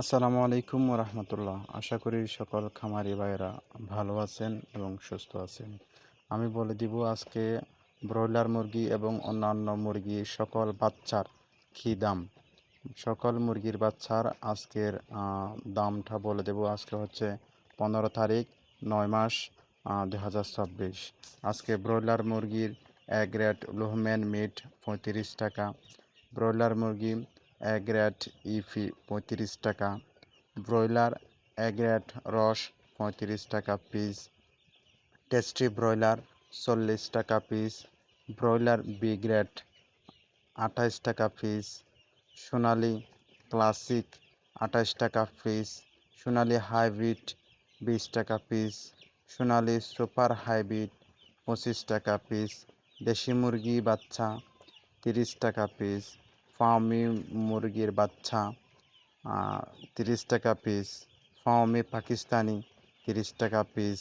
আসসালামু আলাইকুম রহমতুল্লাহ। আশা করি সকল খামারি ভাইরা ভালো আছেন এবং সুস্থ আছেন। আমি বলে দিব আজকে ব্রয়লার মুরগি এবং অন্যান্য মুরগি সকল বাচ্চার কী দাম। সকল মুরগির বাচ্চার আজকের দামটা বলে দেব। আজকে হচ্ছে পনেরো তারিখ, নয় মাস দু হাজার চব্বিশ। আজকে ব্রয়লার মুরগির এক রেট লোহম্যান মিট পঁয়ত্রিশ টাকা। ব্রয়লার মুরগি এক রেট ইফি পঁয়ত্রিশ টাকা, ব্রয়লার এক রেট রস পঁয়ত্রিশ টাকা পিস টেস্টি ব্রয়লার চল্লিশ টাকা পিস ব্রয়লার বি গ্রেড আঠাইশ টাকা পিস সোনালি ক্লাসিক আঠাইশ টাকা পিস সোনালি হাইব্রিড বিশ টাকা পিস সোনালি সুপার হাইব্রিড পঁচিশ টাকা পিস দেশি মুরগি বাচ্চা তিরিশ টাকা পিস ফার্মি মুরগির বাচ্চা তিরিশ টাকা পিস ফাউমি পাকিস্তানি তিরিশ টাকা পিস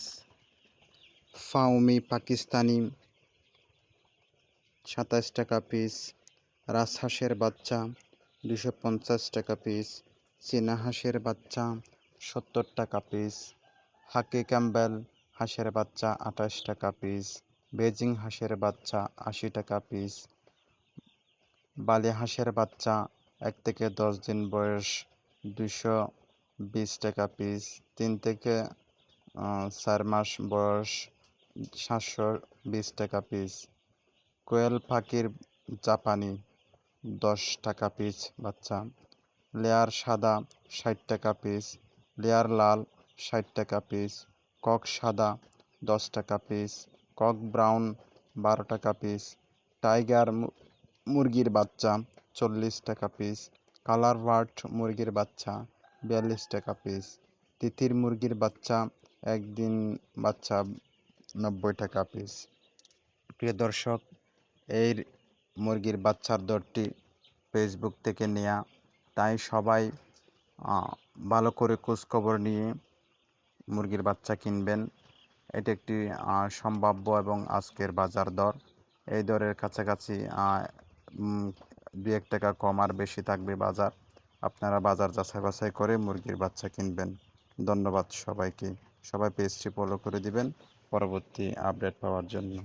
ফাউমি পাকিস্তানি সাতাশ টাকা পিস রাজহাঁসের বাচ্চা দুশো পঞ্চাশ টাকা পিস চীনা হাঁসের বাচ্চা সত্তর টাকা পিস হাকি ক্যাম্বেল হাঁসের বাচ্চা আঠাশ টাকা পিস বেজিং হাঁসের বাচ্চা আশি টাকা পিস বালি হাঁসের বাচ্চা, এক থেকে দশ দিন বয়স দুশো বিশ টাকা পিস তিন থেকে চার মাস বয়স, সাতশো বিশ টাকা পিস কোয়েল পাখির জাপানি, দশ টাকা পিস বাচ্চা। লেয়ার সাদা, ষাট টাকা পিস লেয়ার লাল, ষাট টাকা পিস কক সাদা, দশ টাকা পিস কক ব্রাউন, বারো টাকা পিস টাইগার মুরগির বাচ্চা, চল্লিশ টাকা পিস কালার বার্ড মুরগির বাচ্চা, বিয়াল্লিশ টাকা পিস তিতির মুরগির বাচ্চা, একদিন বাচ্চা নব্বই টাকা পিস প্রিয় দর্শক, এই মুরগির বাচ্চার দরটি ফেসবুক থেকে নেওয়া তাই সবাই ভালো করে খোঁজখবর নিয়ে মুরগির বাচ্চা কিনবেন। এটি একটি সম্ভাব্য এবং আজকের বাজার দর। এই দরের কাছাকাছি দু এক টাকা কম আর বেশি থাকবে বাজার। আপনারা বাজার যাচাই বাছাই করে মুরগির বাচ্চা কিনবেন। ধন্যবাদ সবাইকে। সবাই পেজটি ফলো করে দিবেন। পরবর্তী আপডেট পাওয়ার জন্য।